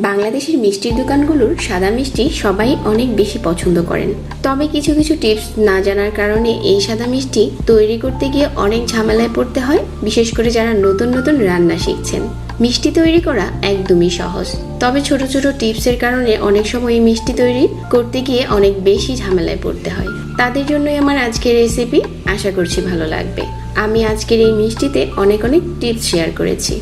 বাংলাদেশের মিষ্টির দোকানগুলোর সাদা মিষ্টি সবাই অনেক বেশি পছন্দ করেন। তবে কিছু কিছু টিপস না জানার কারণে এই সাদা মিষ্টি তৈরি করতে গিয়ে অনেক ঝামেলায় পড়তে হয়, বিশেষ করে যারা নতুন নতুন রান্না শিখছেন। মিষ্টি তৈরি করা একদমই সহজ। তবে ছোট ছোট টিপসের কারণে অনেক সময় মিষ্টি তৈরি করতে গিয়ে অনেক বেশি ঝামেলায় পড়তে হয়। তাদের জন্যই আমার আজকের রেসিপি, আশা করছি ভালো লাগবে। আমি আজকের এই মিষ্টিতে অনেক অনেক টিপস শেয়ার করেছি।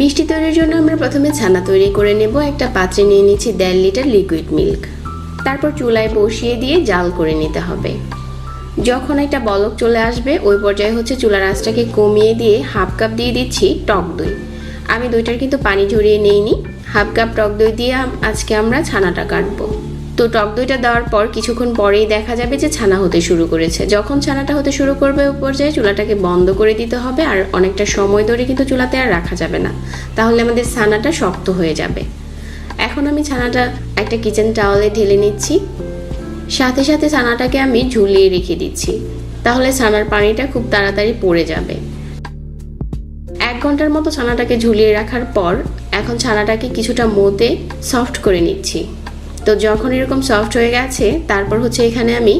মিষ্টি তৈরির জন্য আমরা প্রথমে ছানা তৈরি করে নেব। একটা পাত্রে নিয়ে নিচ্ছি দেড় লিটার লিকুইড মিল্ক তারপর চুলায় বসিয়ে দিয়ে জাল করে নিতে হবে। যখন একটা বলক চলে আসবে, ওই পর্যায়ে হচ্ছে চুলার আঁচটাকে কমিয়ে দিয়ে হাফ কাপ দিয়ে দিচ্ছি টক দই। আমি দইটার কিন্তু পানি ঝরিয়ে নিইনি। হাফ কাপ টক দই দিয়ে আজকে আমরা ছানাটা কাটবো। তো টক দইটা দেওয়ার পর কিছুক্ষণ পরেই দেখা যাবে যে ছানা হতে শুরু করেছে। যখন ছানাটা হতে শুরু করবে পর্যায়ে চুলাটাকে বন্ধ করে দিতে হবে আর অনেকটা সময় ধরে কিন্তু চুলাতে আর রাখা যাবে না। তাহলে আমাদের ছানাটা শক্ত হয়ে যাবে। এখন আমি ছানাটা একটা কিচেন টাওয়ালে ঢেলে নিচ্ছি। সাথে সাথে ছানাটাকে আমি ঝুলিয়ে রেখে দিচ্ছি। তাহলে ছানার পানিটা খুব তাড়াতাড়ি পড়ে যাবে। এক ঘণ্টার মতো ছানাটাকে ঝুলিয়ে রাখার পর এখন ছানাটাকে কিছুটা মোতে সফট করে নিচ্ছি। তো যখন এরকম সফট হয়ে গেছে, তারপর হচ্ছে এখানে আমি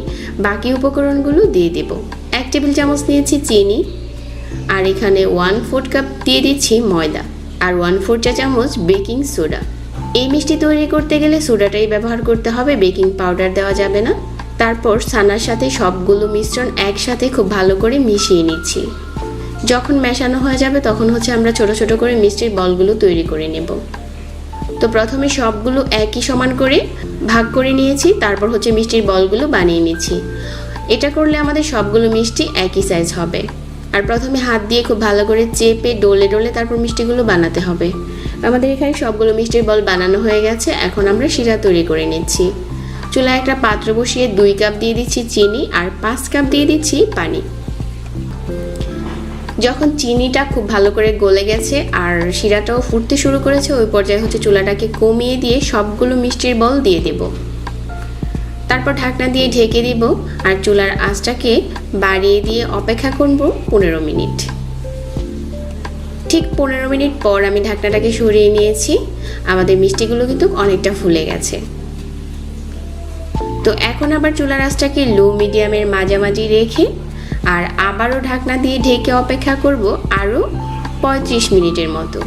বাকি উপকরণগুলো দিয়ে দেব। এক টেবিল চামচ নিয়েছি চিনি, আর এখানে ওয়ান ফোর্থ কাপ দিয়ে দিচ্ছি ময়দা, আর ওয়ান ফোর চা চামচ বেকিং সোডা এই মিষ্টি তৈরি করতে গেলে সোডাটাই ব্যবহার করতে হবে বেকিং পাউডার দেওয়া যাবে না। তারপর ছানার সাথে সবগুলো মিশ্রণ একসাথে খুব ভালো করে মিশিয়ে নিচ্ছি। যখন মেশানো হয়ে যাবে, তখন হচ্ছে আমরা ছোট ছোট করে মিষ্টির বলগুলো তৈরি করে নেব। তো প্রথমে সবগুলো একই সমান করে ভাগ করে নিয়েছি, তারপর হচ্ছে মিষ্টির বলগুলো বানিয়ে নিচ্ছি। এটা করলে আমাদের সবগুলো মিষ্টি একই সাইজ হবে। আর প্রথমে হাত দিয়ে খুব ভালো করে চেপে, ডলে ডলে তারপর মিষ্টিগুলো বানাতে হবে। আমাদের এখানে সবগুলো মিষ্টির বল বানানো হয়ে গেছে, এখন আমরা শিরা তৈরি করে নিচ্ছি। চুলায় একটা পাত্র বসিয়ে দুই কাপ দিয়ে দিচ্ছি চিনি আর পাঁচ কাপ দিয়ে দিচ্ছি পানি। যখন চিনিটা খুব ভালো করে গলে গেছে আর শিরাটাও ফুটতে শুরু করেছে, ওই পর্যায়ে হচ্ছে চুলাটাকে কমিয়ে দিয়ে সবগুলো মিষ্টির বল দিয়ে দেব। তারপর ঢাকনা দিয়ে ঢেকে দিব আর চুলার আঁচটাকে বাড়িয়ে দিয়ে অপেক্ষা করব পনেরো মিনিট। ঠিক পনেরো মিনিট পর আমি ঢাকনাটাকে সরিয়ে নিয়েছি। আমাদের মিষ্টিগুলো কিন্তু অনেকটা ফুলে গেছে। তো এখন আবার চুলার আঁচটাকে লো মিডিয়ামের মাঝামাঝি রেখে আর আবারও ঢাকনা দিয়ে ঢেকে অপেক্ষা করব আরও পঁয়ত্রিশ মিনিটের মতো।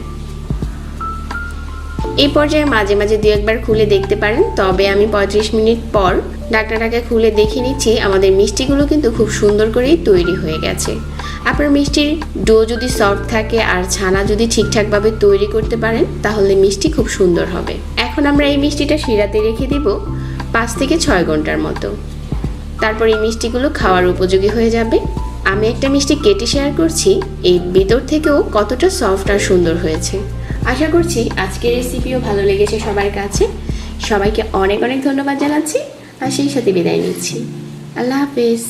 এই পর্যায়ে মাঝে মাঝে দু একবার খুলে দেখতে পারেন, তবে আমি পঁয়ত্রিশ মিনিট পর ঢাকনাটাকে খুলে দেখে নিচ্ছি, আমাদের মিষ্টিগুলো কিন্তু খুব সুন্দর করেই তৈরি হয়ে গেছে। আপনার মিষ্টির ডো যদি সফট থাকে আর ছানা যদি ঠিকঠাকভাবে তৈরি করতে পারেন, তাহলে মিষ্টি খুব সুন্দর হবে। এখন আমরা এই মিষ্টিটা শিরাতে রেখে দিব পাঁচ থেকে ছয় ঘণ্টার মতো। তারপর এই মিষ্টিগুলো খাওয়ার উপযোগী হয়ে যাবে। আমি একটা মিষ্টি কেটে শেয়ার করছি এই ভিতর থেকেও কতটা সফট আর সুন্দর হয়েছে। আশা করছি আজকের রেসিপিও ভালো লেগেছে সবার কাছে। সবাইকে অনেক অনেক ধন্যবাদ জানাচ্ছি, আর সেই সাথে বিদায় নিচ্ছি। আল্লাহ হাফেজ।